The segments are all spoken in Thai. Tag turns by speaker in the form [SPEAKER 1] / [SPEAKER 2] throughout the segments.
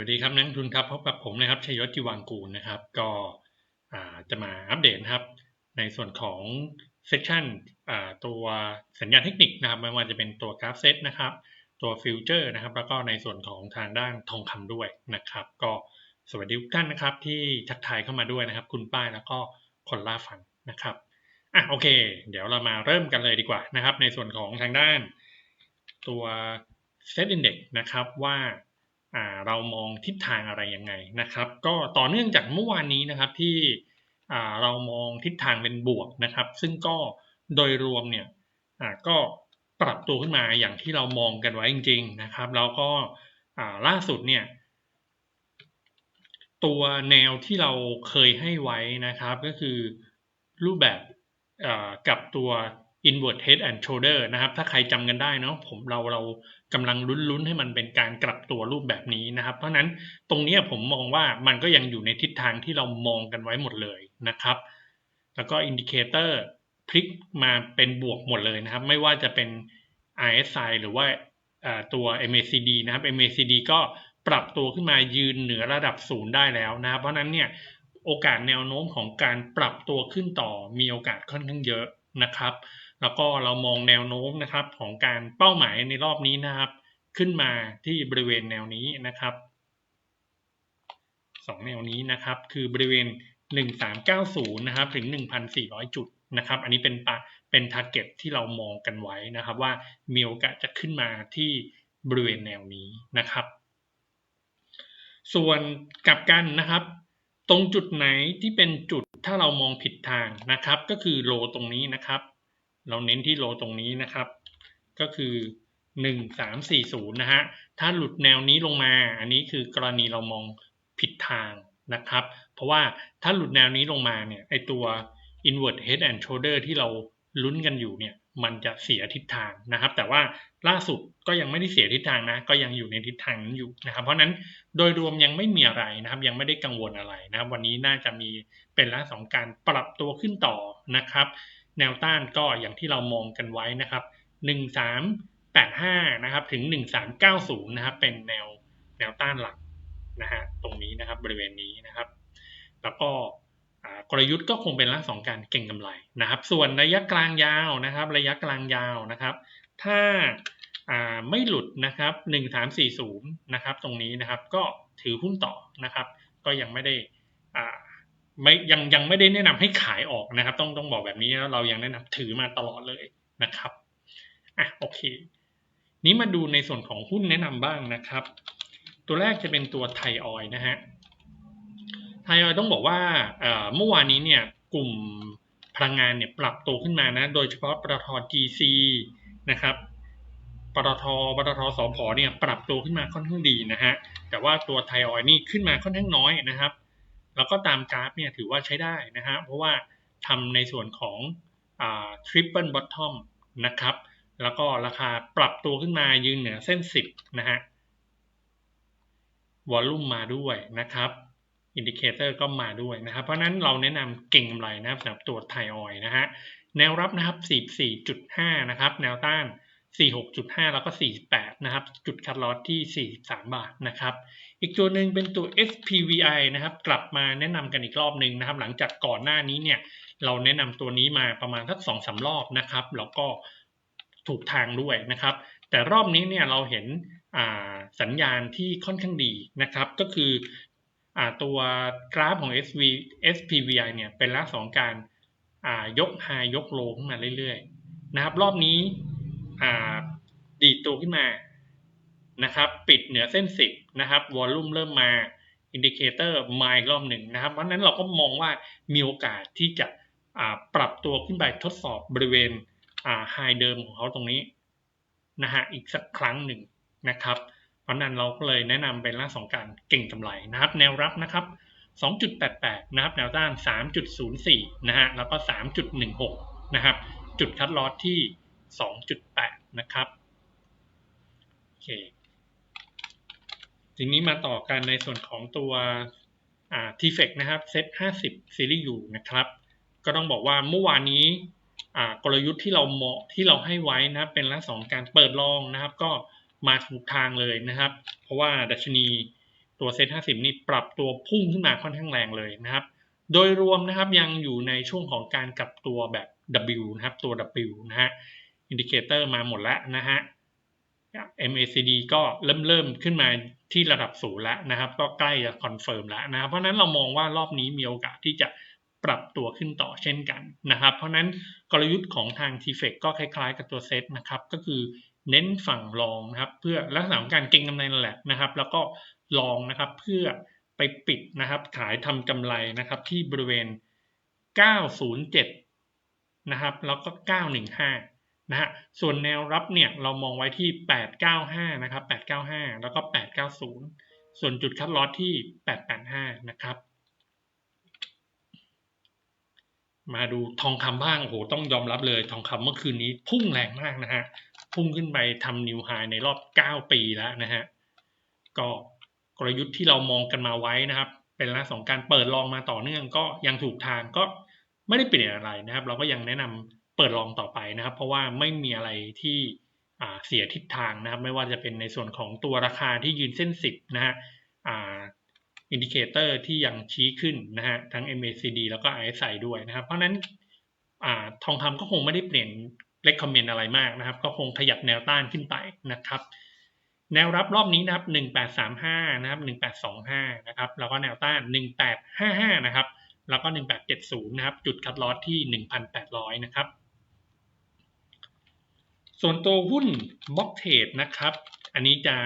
[SPEAKER 1] วัสดีครับนักทุนครับพบกับผมนะครับชัยยศจิวังกูลนะครับ ก็จะมาอัปเดตนะครับ ในส่วนของเซสชันตัวสัญญาณเทคนิคนะครับไม่ว่าจะเป็นตัวกราฟเซตนะครับ ตัวฟิวเจอร์นะครับ แล้วก็ในส่วนของทางด้านทองคำด้วยนะครับ ก็สวัสดีทุกท่านนะครับ ที่ทักทายเข้ามาด้วยนะครับ คุณป้ายแล้วก็คนล่าฟังนะครับอะโอเค เดี๋ยวเรามาเริ่มกันเลยดีกว่านะครับ ในส่วนของทางด้านตัวเซตอินเด็กนะครับว่า เรามองทิศทางอะไรยังไงนะครับ ก็ต่อเนื่องจากเมื่อวานนี้นะครับที่เรามองทิศทางเป็นบวกนะครับ ซึ่งก็โดยรวมเนี่ยก็ปรับตัวขึ้นมาอย่างที่เรามองกันไว้จริง ๆนะครับ แล้วก็ล่าสุดเนี่ยตัวแนวที่เราเคยให้ไว้นะครับก็คือรูปแบบกับตัว inward head and shoulder นะครับ ถ้าใครจำกันได้เนาะผมเราเรา กำลังลุ้นๆให้มันเป็นการกลับตัวรูปแบบนี้นะครับ เพราะนั้นตรงนี้ผมมองว่ามันก็ยังอยู่ในทิศทางที่เรามองกันไว้หมดเลยนะครับ แล้วก็อินดิเคเตอร์พลิกมาเป็นบวกหมดเลยนะครับ ไม่ว่าจะเป็น RSI หรือว่าตัว MACD นะครับ MACD ก็ปรับตัวขึ้นมายืนเหนือระดับศูนย์ได้แล้วนะครับ เพราะนั้นเนี่ยโอกาสแนวโน้มของการปรับตัวขึ้นต่อมีโอกาสค่อนข้างเยอะนะครับ แล้วก็เรามองแนวโน้มนะครับของการเป้าหมายในรอบนี้นะครับ ขึ้นมาที่บริเวณแนวนี้นะครับสองแนวนี้นะครับคือบริเวณ 1390 นะครับถึง 1,400 จุดนะครับอันนี้เป็นปะเป็นทาร์เก็ตที่เรามองกันไว้นะครับว่ามีโอกาสจะขึ้นมาที่บริเวณแนวนี้นะครับ ส่วนกลับกันนะครับ ตรงจุดไหนที่เป็นจุดถ้าเรามองผิดทางนะครับ ก็คือโลตรงนี้นะครับ เราเน้นที่โลตรงนี้นะครับ ก็คือ 1340 นะฮะ ถ้าหลุดแนวนี้ลงมา อันนี้คือกรณีเรามองผิดทางนะครับ เพราะว่าถ้าหลุดแนวนี้ลงมาเนี่ยไอตัว inward head and shoulder ที่เราลุ้นกันอยู่เนี่ยมันจะเสียทิศทางนะครับ แต่ว่าล่าสุดก็ยังไม่ได้เสียทิศทางนะ ก็ยังอยู่ในทิศทางนั้นอยู่นะครับ เพราะนั้นโดยรวมยังไม่มีอะไรนะครับ ยังไม่ได้กังวลอะไรนะครับ วันนี้น่าจะมีเป็นลักษณะของการปรับตัวขึ้นต่อนะครับ แนวต้านก็อย่างที่เรามองกันไว้นะครับ 1385 นะครับ ถึง 1390 นะครับ เป็นแนวแนวต้านหลักนะฮะตรงนี้นะครับบริเวณนี้นะครับ แล้วก็กลยุทธ์ก็คงเป็นลักษณะของการเก่งกำไรนะครับ ส่วนระยะกลางยาวนะครับ ระยะกลางยาวนะครับ ถ้าไม่หลุดนะครับ 1340 นะครับ ตรงนี้นะครับก็ถือหุ้นต่อนะครับ ก็ยังไม่ได้ ไม่ยังยังไม่ได้แนะนำให้ขายออกนะครับ ต้องต้องบอกแบบนี้เรายังแนะนำถือมาตลอดเลยนะครับอะโอเค นี้มาดูในส่วนของหุ้นแนะนำบ้างนะครับ ตัวแรกจะเป็นตัวไทยออยนะฮะไทยออยต้องบอกว่าเมื่อวานนี้เนี่ยกลุ่มพลังงานเนี่ยปรับตัวขึ้นมานะ โดยเฉพาะปตท GC นะครับปตทปตทสพเนี่ยปรับตัวขึ้นมาค่อนข้างดีนะฮะแต่ว่าตัวไทยออยนี่ขึ้นมาค่อนข้างน้อยนะครับ แล้วก็ตามกราฟเนี่ยถือว่าใช้ได้นะฮะเพราะว่าทำในส่วนของทริปเปิลบอททอมนะครับ แล้วก็ราคาปรับตัวขึ้นมายืนเหนือเส้น 10 นะฮะวอลลุ่มมาด้วยนะครับอินดิเคเตอร์ก็มาด้วยนะครับ เพราะนั้นเราแนะนำเก่งกำไรนะครับสำหรับตัวไทยออยนะฮะแนวรับนะครับ 44.5 นะครับ แนวต้าน 46.5 แล้วก็ 48 นะครับ จุดคัดลอสที่ 43 บาทนะครับ อีกตัวหนึ่งเป็นตัว SPVI นะครับ กลับมาแนะนำกันอีกรอบหนึ่งนะครับ หลังจากก่อนหน้านี้เนี่ยเราแนะนำตัวนี้มาประมาณสักสองสารอบนะครับ แล้วก็ถูกทางด้วยนะครับ แต่รอบนี้เนี่ยเราเห็นสัญญาณที่ค่อนข้างดีนะครับ ก็คืออตัวกราฟของ SV SPVI เนี่ยเป็นลักษณะของการยกไฮยกโลขึ้นมาเรื่อยๆนะครับ รอบนี้ ดีดตัวขึ้นมานะครับปิดเหนือเส้นสิบนะครับวอลลุ่มเริ่มมาอินดิเคเตอร์มาอีกรอบหนึ่งนะครับเพราะนั้นเราก็มองว่ามีโอกาสที่จะปรับตัวขึ้นไปทดสอบบริเวณไฮเดิมของเขาตรงนี้นะฮะอีกสักครั้งหนึ่งนะครับเพราะนั้นเราก็เลยแนะนำเป็นลักษณะการเก่งกำไรนะครับ แนวรับนะครับ 2.88 นะครับ แนวต้าน 3.04 นะฮะแล้วก็ 3.16 นะครับ จุดคัดลอสที่ 2.8 นะครับโอเคทีนี้มาต่อกันในส่วนของตัวทีเฟกนะครับเซต50ซีรีส์ยูนะครับ ก็ต้องบอกว่าเมื่อวานนี้กลยุทธ์ที่เราเหมาะที่เราให้ไว้นะเป็นลักษณะการเปิดลองนะครับ ก็มาถูกทางเลยนะครับ เพราะว่าดัชนีตัวเซ็ต50นี่ปรับตัวพุ่งขึ้นมาค่อนข้างแรงเลยนะครับ โดยรวมนะครับยังอยู่ในช่วงของการกลับตัวแบบ W นะครับตัว W นะฮะ อินดิเคเตอร์มาหมดแล้วนะฮะ MACD ก็เริ่มเริ่มขึ้นมาที่ระดับศูนย์แล้วนะครับ ก็ใกล้จะคอนเฟิร์มแล้วนะครับ เพราะนั้นเรามองว่ารอบนี้มีโอกาสที่จะปรับตัวขึ้นต่อเช่นกันนะครับ เพราะนั้นกลยุทธ์ของทาง t f e c ก็คล้ายๆกับตัวเซตนะครับ ก็คือเน้นฝั่งรองนะครับ เพื่อลักษณะของการเก็งกำไรนั่นแหละนะครับ แล้วก็ลองนะครับเพื่อไปปิดนะครับ ขายทำกำไรนะครับที่บริเวณ 907 นะครับ แล้วก็ 915 นะฮะส่วนแนวรับเนี่ยเรามองไว้ที่ 895 นะครับ 895 แล้วก็ 890 ส่วนจุดคัดลอสที่ 885 นะครับ มาดูทองคำบ้าง โอ้โห ต้องยอมรับเลย ทองคำเมื่อคืนนี้พุ่งแรงมากนะฮะ พุ่งขึ้นไปทำนิวไฮในรอบ 9 ปีแล้วนะฮะ ก็กลยุทธ์ที่เรามองกันมาไว้นะครับ เป็นลักษณะของการเปิดลองมาต่อเนื่องก็ยังถูกทางก็ไม่ได้เปลี่ยนอะไรนะครับ เราก็ยังแนะนำ เปิดลองต่อไปนะครับ เพราะว่าไม่มีอะไรที่เสียทิศทางนะครับ ไม่ว่าจะเป็นในส่วนของตัวราคาที่ยืนเส้นสิบนะฮะอินดิเคเตอร์ที่ยังชี้ขึ้นนะฮะทั้ง MACD แล้วก็ RSI ด้วยนะครับ เพราะนั้นอทองคำก็คงไม่ได้เปลี่ยนเล c คอมเมนต์อะไรมากนะครับ ก็คงขยับแนวต้านขึ้นไปนะครับ แนวรับรอบนี้นะครับ 1835 นะครับ 1825 นะครับ แล้วก็แนวต้าน 1855 นะครับ แล้วก็ 1870 นะครับ จุดคัดลอสที่ 1,800 นะครับ ส่วนตัวหุ้นบล็อกเทดนะครับ อันนี้จะ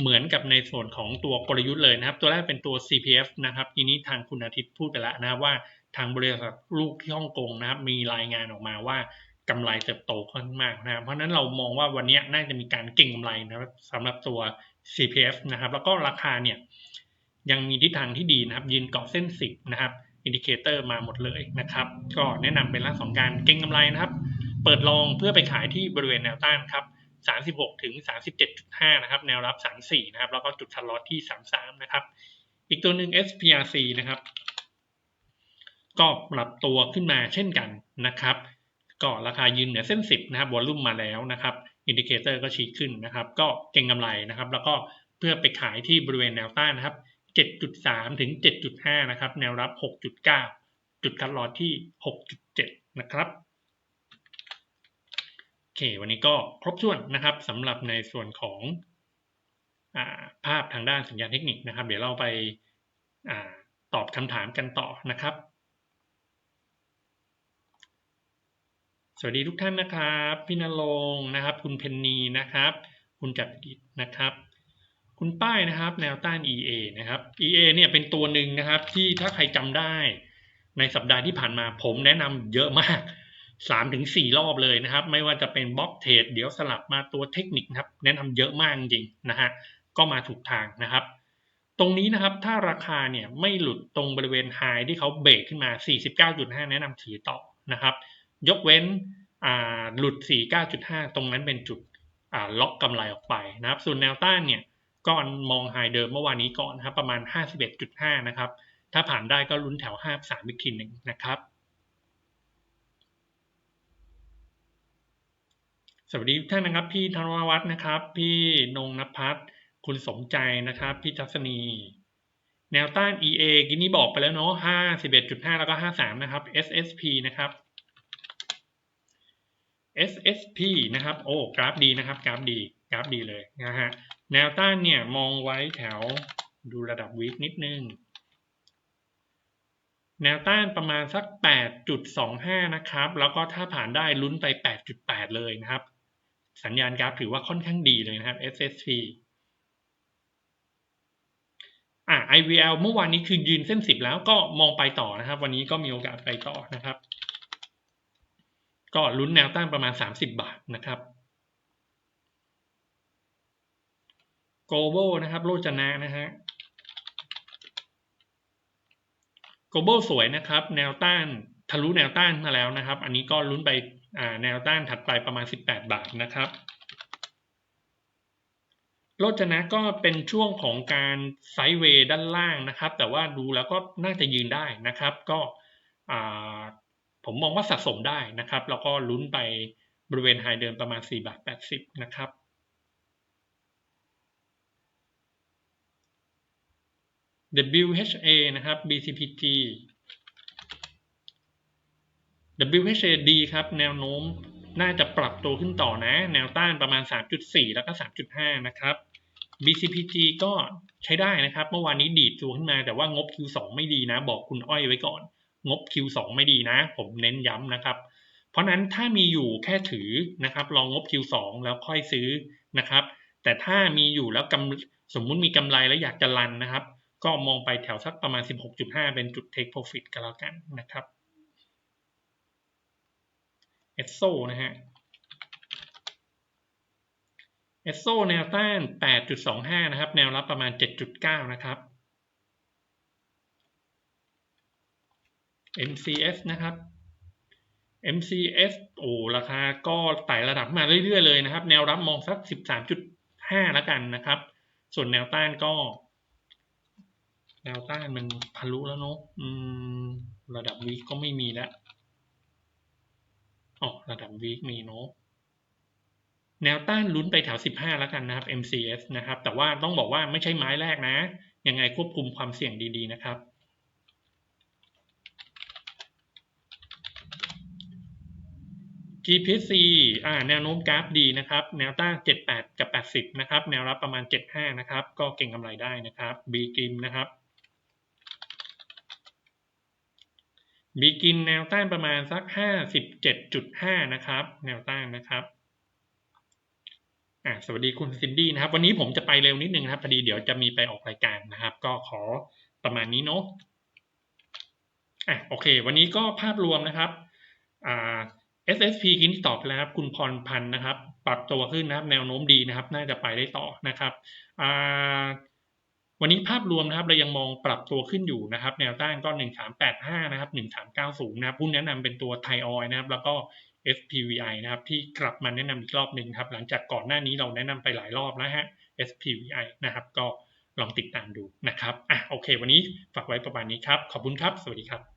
[SPEAKER 1] เหมือนกับในส่วนของตัวกลยุทธ์เลยนะครับ ตัวแรกเป็นตัว CPF นะครับทีนี้ทางคุณอาทิตย์พูดไปแล้วนะครับว่าทางบริษัทลูกที่ฮ่องกงนะครับ มีรายงานออกมาว่ากำไรเติบโตค่อนข้างมากนะครับเพราะนั้นเรามองว่าวันนี้น่าจะมีการเก่งกำไรนะครับสำหรับตัว CPF นะครับ แล้วก็ราคาเนี่ยยังมีทิศทางที่ดีนะครับ ยืนเกาะเส้นสิบนะครับ อินดิเคเตอร์มาหมดเลยนะครับ ก็แนะนำเป็นลักษณะของการเก็งกำไรนะครับ เปิดลองเพื่อไปขายที่บริเวณแนวต้านครับ 36 ถึง 37.5 นะครับ แนวรับ 34 นะครับ แล้วก็จุดทันลอสที่ 33 นะครับ อีกตัวหนึ่ง SPRC นะครับ ก็ปรับตัวขึ้นมาเช่นกันนะครับก็ราคายืนเหนือเส้น 10 นะครับวอลุ่มมาแล้วนะครับ อินดิเคเตอร์ก็ชี้ขึ้นนะครับ ก็เก็งกำไรนะครับ แล้วก็เพื่อไปขายที่บริเวณแนวต้านนะครับ 7.3 ถึง 7.5 นะครับ แนวรับ 6.9 จุดคัดลอสที่ 6.7 นะครับ เค วันนี้ก็ครบถ้วนนะครับสำหรับในส่วนของอภาพทางด้านสัญญาณเทคนิคนะครับ เดี๋ยวเราไปอตอบคำถามกันต่อนะครับ สวัสดีทุกท่านนะครับ พี่นรงนะครับ คุณเพนนีนะครับ คุณจัดกิจนะครับ คุณป้ายนะครับ แนวต้าน EA นะครับ EA เนี่ยเป็นตัวหนึ่งนะครับที่ถ้าใครจำได้ในสัปดาห์ที่ผ่านมาผมแนะนำเยอะมาก 3ถึง4รอบเลยนะครับ ไม่ว่าจะเป็นบล็อกเทรดเดี๋ยวสลับมาตัวเทคนิคครับ แนะนำเยอะมากจริงนะฮะก็มาถูกทางนะครับ ตรงนี้นะครับถ้าราคาเนี่ยไม่หลุดตรงบริเวณไฮที่เขาเบรกขึ้นมา 49.5 แนะนำถือต่อนะครับ ยกเว้นหลุด 49.5 ตรงนั้นเป็นจุดล็อกกำไรออกไปนะครับ ส่วนแนวต้านเนี่ยก่อนมองไฮเดิมเมื่อวานนี้ก่อนนะครับประมาณ 51.5 นะครับ ถ้าผ่านได้ก็ลุ้นแถว 53 อีกทีหนึ่งนะครับ สวัสดีท่านนะครับพี่ธนวัฒน์นะครับ พี่นงนภัสคุณสมใจนะครับ พี่ทัศนี แนวต้าน EA กินนี้บอกไปแล้วเนาะ51.5 แล้วก็ 53 นะครับ SSP นะครับ SSP นะครับ โอ้กราฟดีนะครับ กราฟดีกราฟดีเลยนะฮะแนวต้านเนี่ยมองไว้แถวดูระดับวิกนิดนึง แนวต้านประมาณสัก 8.25 นะครับ แล้วก็ถ้าผ่านได้ลุ้นไป 8.8 เลยนะครับ สัญญาณกราฟถือว่าค่อนข้างดีเลยนะครับ SSP อ่า IVL เมื่อวานนี้คือยืนเส้น10แล้วก็มองไปต่อนะครับ วันนี้ก็มีโอกาสไปต่อนะครับ ก็ลุ้นแนวต้านประมาณ 30 บาทนะครับโกลบอลนะครับ โลจนะนะฮะโกลบอลสวยนะครับ แนวต้านทะลุแนวต้านมาแล้วนะครับ อันนี้ก็ลุ้นไป แนวต้านถัดไปประมาณ 18 บาทนะครับโลจนะก็เป็นช่วงของการไซด์เวย์ด้านล่างนะครับ แต่ว่าดูแล้วก็น่าจะยืนได้นะครับ ก็ผมมองว่าสะสมได้นะครับ แล้วก็ลุ้นไปบริเวณไฮเดิมประมาณ 4 บาท 80 นะครับ WHA นะครับ BCPG WHA ดีครับแนวโน้มน่าจะปรับตัวขึ้นต่อนะ แนวต้านประมาณ 3.4 แล้วก็ 3.5 นะครับ BCPG ก็ใช้ได้นะครับ เมื่อวานนี้ดีดตัวขึ้นมาแต่ว่างบ Q2 ไม่ดีนะ บอกคุณอ้อยไว้ก่อน งบ Q2 ไม่ดีนะ ผมเน้นย้ำนะครับ เพราะนั้นถ้ามีอยู่แค่ถือนะครับ ลองงบ Q2 แล้วค่อยซื้อนะครับ แต่ถ้ามีอยู่แล้วกำสมมุติมีกำไรแล้วอยากจะรันนะครับ ก็มองไปแถวสักประมาณ 16.5 เป็นจุด take profit ก็แล้วกันนะครับ เอสโซนะฮะเอสโซแนวต้าน 8.25 นะครับ แนวรับประมาณ 7.9 นะครับ MCS นะครับ MCS โอ้ราคาก็ไต่ระดับมาเรื่อยๆเลยนะครับ แนวรับมองสัก 13.5 แล้วกันนะครับ ส่วนแนวต้านก็ แนวต้านมันทะลุแล้วเนาะระดับวีก็ไม่มีแล้ว อ๋อระดับวีคมีเนาะแนวต้านลุ้นไปแถว 15 แล้วกันนะครับ MCS นะครับ แต่ว่าต้องบอกว่าไม่ใช่ไม้แรกนะ ยังไงควบคุมความเสี่ยงดีๆนะครับ GPC อ่าแนวโน้มกราฟดีนะครับ แนวต้าน 78 กับ 80 นะครับ แนวรับประมาณ 75 นะครับ ก็เก่งกำไรได้นะครับ B กิมนะครับ บีกินแนวต้านประมาณสักห้าสิบเจ็ดจุดห้านะครับ แนวต้านนะครับอ่าสวัสดีคุณซินดี้นะครับ วันนี้ผมจะไปเร็วนิดนึงครับพอดีเดี๋ยวจะมีไปออกรายการนะครับ ก็ขอประมาณนี้เนาะอะโอเค วันนี้ก็ภาพรวมนะครับอ่า SSP กินที่ตอบแล้วครับคุณพรพันธ์นะครับ ปรับตัวขึ้นนะครับ แนวโน้มดีนะครับ น่าจะไปได้ต่อนะครับอ่า วันนี้ภาพรวมนะครับเรายังมองปรับตัวขึ้นอยู่นะครับ แนวต้านก็ 1385 นะครับ 1390 นะครับหุ้นแนะนำเป็นตัวไทยออยนะครับ แล้วก็ SPVI นะครับ ที่กลับมาแนะนำอีกรอบหนึ่งครับ หลังจากก่อนหน้านี้เราแนะนำไปหลายรอบแล้วฮะ SPVI นะครับ ก็ลองติดตามดูนะครับอะโอเค วันนี้ฝากไว้ประมาณนี้ครับ ขอบคุณครับ สวัสดีครับ